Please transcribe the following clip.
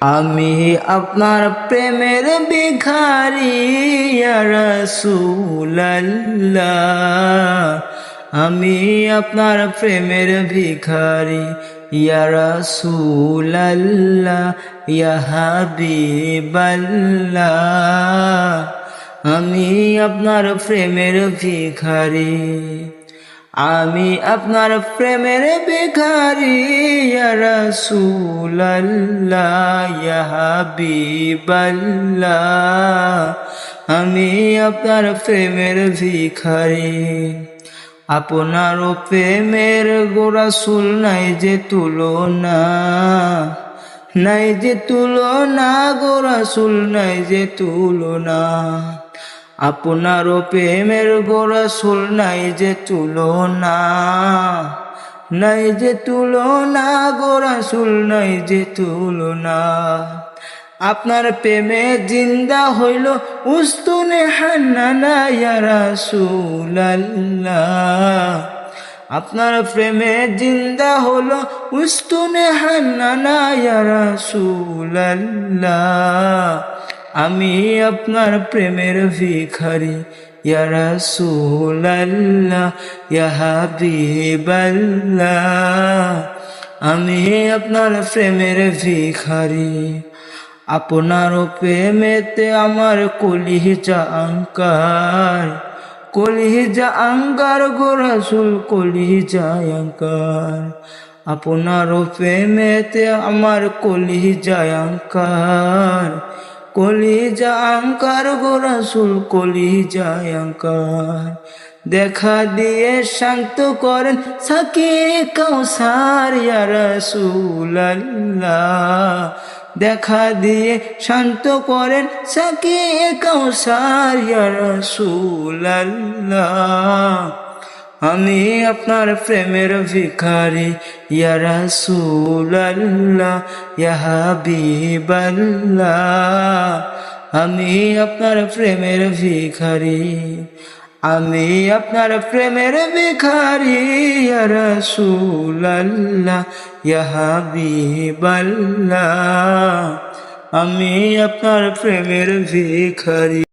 আমি আপনার প্রেমের ভিখারি, ইয়া রাসূলাল্লাহ। আমি আপনার প্রেমের ভিখারি, ইয়া রাসূলাল্লাহ, ইয়া আমি আপনার প্রেমের ভিখারি। আমি আপনার প্রেমের ইয়া হাবিবাল্লাহ। আমি আপনার প্রেমের ভিখারি। আপনার প্রেমের গোরাসুল নাই যে তুলনা। নাই যে তুলনা গোরাসুল নাই যে তুলনা। আপনার প্রেমের গোরাসুল নাই যে তুলনা, নাই যে তুলনা গোরাসুল নাই যে তুলনা। আপনার প্রেমে জিন্দা হইল উস্তুনে হান্নানা আপনার প্রেমে জিন্দা হলো উস্তুনে হান্নানা রাসূলাল্লাহ। আমি আপনার প্রেমের ভিখারি, ইয়া রাসূলাল্লাহ, ইয়া হাবিবাল্লাহ। আমি আপনার প্রেমের ভিখারি, আপনার প্রেমেতে আমার কলিজা অঙ্কার কলিজা অঙ্কার গোরাসুল কলিজা অঙ্কার আপনার প্রেমেতে আমার কলিজা অঙ্কার কলিজা অঙ্কার গোরাসুল কলিজা অঙ্কার দেখা দিয়ে শান্ত করেন সাকে কৌসার রাসূলাল্লাহ। দেখা দিয়ে শান্ত করেন সাকে কৌসার রাসূলাল্লাহ। আমি আপনার প্রেমের ভিখারি, ইয়া রাসূলাল্লাহ, ইয়া হাবিবাল্লাহ। আমি আপনার প্রেমের ভিখারি, আমি আপনার প্রেমের ভিখারি, ইয়া রাসূলাল্লাহ, ইয়া হাবিবাল্লাহ। আমি আপনার প্রেমের ভিখারি।